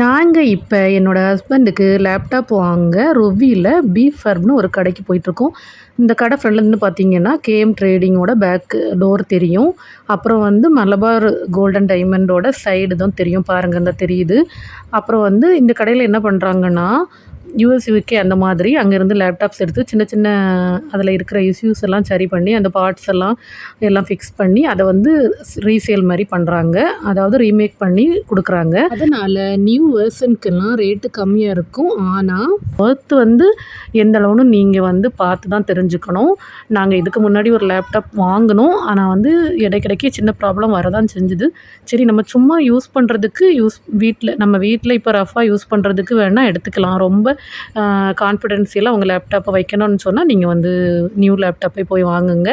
நாங்கள் இப்போ என்னோடய ஹஸ்பண்டுக்கு லேப்டாப் வாங்க ரொவியில் பி ஃபர்ம்னு ஒரு கடைக்கு போயிட்டுருக்கோம். இந்த கடை ஃப்ரெண்ட்லேருந்து பார்த்தீங்கன்னா கேஎம் ட்ரேடிங்கோட பேக் டோர் தெரியும். அப்புறம் வந்து மலபார் கோல்டன் டைமண்டோட சைடு தான் தெரியும். பாருங்கள் அந்த தெரியுது. அப்புறம் வந்து இந்த கடையில் என்ன பண்ணுறாங்கன்னா யூஎஸ் யூகே அந்த மாதிரி அங்கேருந்து லேப்டாப்ஸ் எடுத்து சின்ன சின்ன அதில் இருக்கிற இஷ்யூஸ் எல்லாம் சரி பண்ணி அந்த பார்ட்ஸ் எல்லாம் எல்லாம் ஃபிக்ஸ் பண்ணி அதை வந்து ரீசேல் மாதிரி பண்ணுறாங்க அதாவது ரீமேக் பண்ணி கொடுக்குறாங்க. அதனால் நியூ வேர்ஷனுக்கெல்லாம் ரேட்டு கம்மியாக இருக்கும். ஆனால் ஒர்த் வந்து எந்த அளவுன்னு நீங்கள் வந்து பார்த்து தான் தெரிஞ்சுக்கணும். நாங்கள் இதுக்கு முன்னாடி ஒரு லேப்டாப் வாங்கினோம். ஆனால் வந்து இடைக்கிடைக்கே சின்ன ப்ராப்ளம் வரதான் செஞ்சுது. சரி நம்ம சும்மா யூஸ் பண்ணுறதுக்கு யூஸ் வீட்டில் நம்ம வீட்டில் இப்போ ரஃபாக யூஸ் பண்ணுறதுக்கு வேணால் எடுத்துக்கலாம். ரொம்ப கான்ஃபிடென்ஸியில் உங்கள் லேப்டாப்பை வைக்கணும்னு சொன்னால் நீங்கள் வந்து நியூ லேப்டாப்பே போய் வாங்குங்க.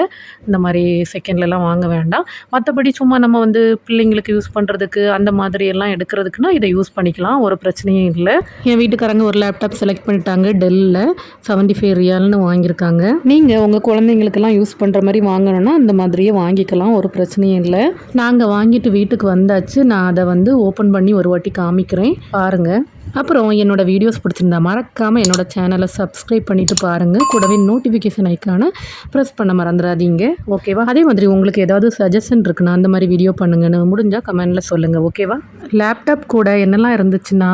இந்த மாதிரி செகண்ட்லலாம் வாங்க வேண்டாம். மற்றபடி சும்மா நம்ம வந்து பிள்ளைங்களுக்கு யூஸ் பண்ணுறதுக்கு அந்த மாதிரி எல்லாம் எடுக்கிறதுக்குனா இதை யூஸ் பண்ணிக்கலாம். ஒரு பிரச்சனையும் இல்லை. என் வீட்டுக்காரங்க ஒரு லேப்டாப் செலக்ட் பண்ணிட்டாங்க டெல்லில் செவன்ட்டி ஃபைவ் ரியால்னு வாங்கியிருக்காங்க. நீங்கள் உங்கள் குழந்தைங்களுக்கெல்லாம் யூஸ் பண்ணுற மாதிரி வாங்கணுன்னா அந்த மாதிரியே வாங்கிக்கலாம். ஒரு பிரச்சனையும் இல்லை. நாங்கள் வாங்கிட்டு வீட்டுக்கு வந்தாச்சு. நான் அதை வந்து ஓப்பன் பண்ணி ஒரு வாட்டி காமிக்கிறேன். பாருங்கள் அப்புறம் என்னோடய வீடியோஸ் பிடிச்சிருந்தா மறக்காமல் என்னோடய சேனலை சப்ஸ்கிரைப் பண்ணிவிட்டு பாருங்கள் கூடவே நோட்டிஃபிகேஷன் ஐக்கானை ப்ரெஸ் பண்ண மறந்துடாதீங்க. ஓகேவா அதே மாதிரி உங்களுக்கு ஏதாவது சஜஷன் இருக்குன்னா அந்த மாதிரி வீடியோ பண்ணுங்கன்னு முடிஞ்சால் கமெண்டில் சொல்லுங்கள் ஓகேவா லேப்டாப் கூட என்னெல்லாம் இருந்துச்சுன்னா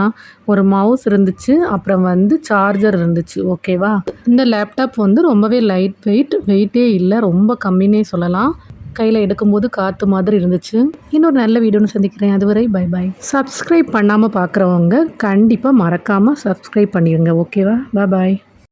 ஒரு மவுஸ் இருந்துச்சு அப்புறம் வந்து சார்ஜர் இருந்துச்சு. ஓகேவா இந்த லேப்டாப் வந்து ரொம்பவே லைட் வெயிட் வெயிட்டே இல்லை ரொம்ப கம்மினே சொல்லலாம். கையில் எடுக்கும்போது காற்று மாதிரி இருந்துச்சு. இன்னொரு நல்ல வீடியோன்னு சந்திக்கிறேன். அதுவரை பை பை சப்ஸ்கிரைப் பண்ணாமல் பார்க்குறவங்க கண்டிப்பாக மறக்காமல் சப்ஸ்கிரைப் பண்ணிடுங்க ஓகேவா பாய்